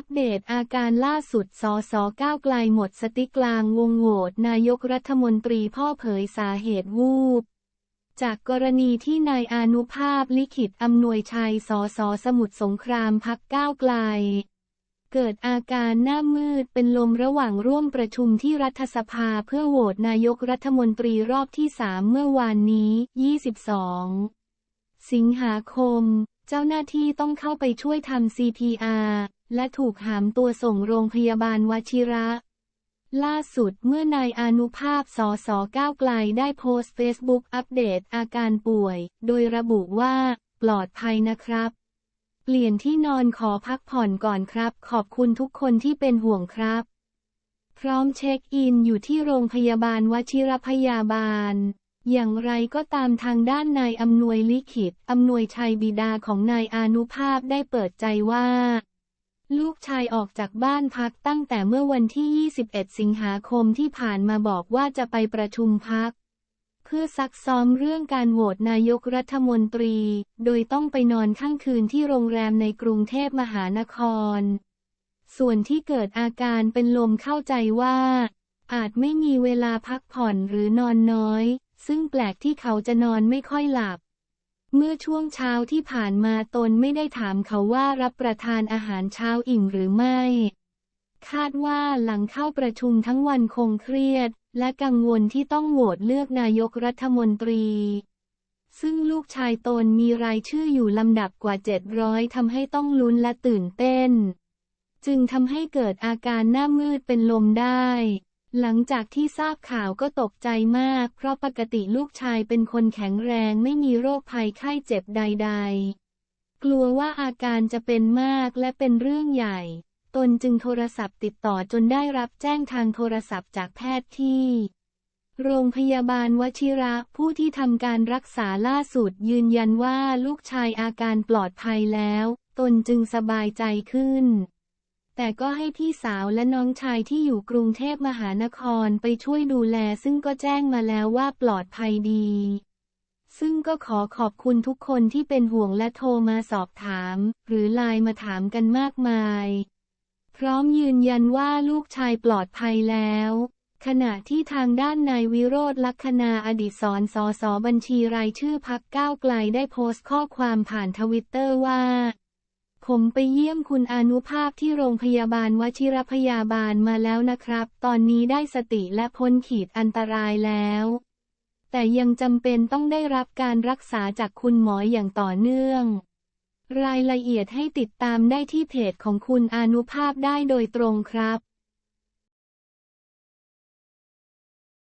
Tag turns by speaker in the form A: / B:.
A: อัปเดตอาการล่าสุด สสก้าวไกลหมดสติกลางวงโหวตนายกรัฐมนตรีพ่อเผยสาเหตุวูบ จากกรณีที่นายอนุภาพลิขิตอำนวยชัย สสสมุทรสงครามพักก้าวไกล เกิดอาการหน้ามืดเป็นลมระหว่างร่วมประชุมที่รัฐสภาเพื่อโหวตนายกรัฐมนตรีรอบที่3เมื่อวานนี้ 22 สิงหาคม เจ้าหน้าที่ต้องเข้าไปช่วยทำ CPR และถูกหามตัวส่งโรงพยาบาลวชิระ ล่าสุดเมื่อนายอนุภาพสสก้าวไกลได้โพสต์เฟซบุ๊กอัปเดตอาการป่วย โดยระบุว่า ปลอดภัยนะครับ เปลี่ยนที่นอนขอพักผ่อนก่อนครับ ขอบคุณทุกคนที่เป็นห่วงครับ พร้อมเช็คอินอยู่ที่โรงพยาบาลวชิรพยาบาลอย่างไรก็ตามทางด้านนายอำนวยลิขิตอำนวยชัยบิดาของนายอนุภาพได้เปิดใจว่า ลูกชายออกจากบ้านพักตั้งแต่เมื่อวันที่ 21 สิงหาคมที่ผ่านมาบอกว่าจะไปประชุมพัก เพื่อซักซ้อมเรื่องการโหวตนายกรัฐมนตรี โดยต้องไปนอนข้างคืนที่โรงแรมในกรุงเทพมหานคร ส่วนที่เกิดอาการเป็นลมเข้าใจว่า อาจไม่มีเวลาพักผ่อนหรือนอนน้อย ซึ่งแปลกที่เขาจะนอนไม่ค่อยหลับ เมื่อช่วงเช้าที่ผ่านมาตนไม่ได้ถามเขาว่ารับประทานอาหารเช้าอิ่มหรือไม่ คาดว่าหลังเข้าประชุมทั้งวันคงเครียด และกังวลที่ต้องโหวตเลือกนายกรัฐมนตรี ซึ่งลูกชายตนมีรายชื่ออยู่ลำดับกว่า 700ทำให้ต้องลุ้นและตื่นเต้น จึงทำให้เกิดอาการหน้ามืดเป็นลมได้ หลังจากที่ทราบข่าวก็ตกใจมาก เพราะปกติลูกชายเป็นคนแข็งแรงไม่มีโรคภัยไข้เจ็บใด ๆ กลัวว่าอาการจะเป็นมากและเป็นเรื่องใหญ่ ตนจึงโทรศัพท์ติดต่อจนได้รับแจ้งทางโทรศัพท์จากแพทย์ที่ โรงพยาบาลวชิระผู้ที่ทำการรักษาล่าสุดยืนยันว่าลูกชายอาการปลอดภัยแล้ว ตนจึงสบายใจขึ้น แต่ก็ให้พี่สาวและน้องชายที่อยู่กรุงเทพมหานครไปช่วยดูแลซึ่งก็แจ้งมาแล้วว่าปลอดภัยดี ซึ่งก็ขอขอบคุณทุกคนที่เป็นห่วงและโทรมาสอบถาม หรือไลน์มาถามกันมากมาย พร้อมยืนยันว่าลูกชายปลอดภัยแล้วขณะที่ทางด้านนายวิโรธลักษณาอดีตสอนสอสอบัญชีรายชื่อพักก้าวไกลได้โพสต์ข้อความผ่านทวิตเตอร์ว่า ผมไปเยี่ยมคุณอนุภาพที่โรงพยาบาลวชิรพยาบาลมาแล้วนะครับ ตอนนี้ได้สติและพ้นขีดอันตรายแล้ว แต่ยังจำเป็นต้องได้รับการรักษาจากคุณหมออย่างต่อเนื่อง รายละเอียดให้ติดตามได้ที่เพจของคุณอนุภาพได้โดยตรงครับ